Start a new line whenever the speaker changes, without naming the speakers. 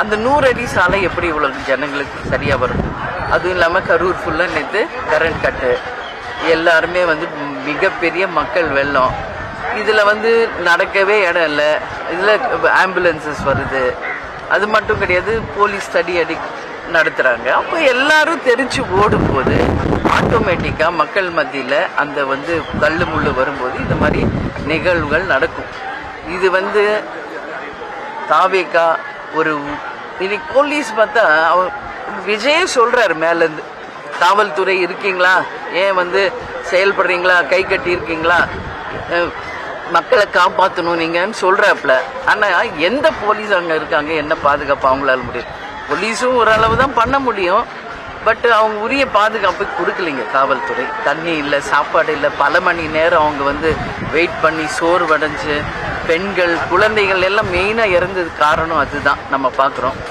அந்த நூறு அடி சாலை எப்படி இவ்வளவு ஜனங்களுக்கு சரியா வரும்? அதுவும் இல்லாம கரூர் ஃபுல்லா நேற்று கரண்ட் கட்டு எல்லாருமே வந்து மிகப்பெரிய மக்கள் வெள்ளம். இதுல வந்து நடக்கவே இடம் இல்லை. இதுல ஆம்புலன்சஸ் வருது. அது மட்டும் கிடையாது போலீஸ் தடி அடி நடத்துறாங்க. அப்போ எல்லாரும் தெரிச்சு ஓடும் போது ஆட்டோமேட்டிக்கா மக்கள் மத்தியில அந்த வந்து கல்லு முள்ளு வரும்போது இந்த மாதிரி நிகழ்வுகள் நடக்கும். இது வந்து தாவேக்கா ஒரு இன்னைக்கு போலீஸ் பார்த்தா அவர் விஜயே சொல்றாரு மேலேருந்து காவல்துறை இருக்கீங்களா? ஏன் வந்து செயல்படுறீங்களா? கை கட்டி இருக்கீங்களா மக்களை காப்பாற்றணும் நீங்கன்னு சொல்கிறாப்புல ஆனால் எந்த போலீஸ் அங்கே இருக்காங்க? என்ன பாதுகாப்பு அவங்களால முடியும்? போலீஸும் ஓரளவு தான் பண்ண முடியும். பட் அவங்க உரிய பாதுகாப்பு கொடுக்கலைங்க காவல்துறை. தண்ணி இல்லை சாப்பாடு இல்லை. பல மணி நேரம் அவங்க வந்து வெயிட் பண்ணி சோர்வடைஞ்சு பெண்கள் குழந்தைகள் எல்லாம் மெயினாக இறந்தது காரணம் அதுதான். நம்ம பார்க்குறோம்.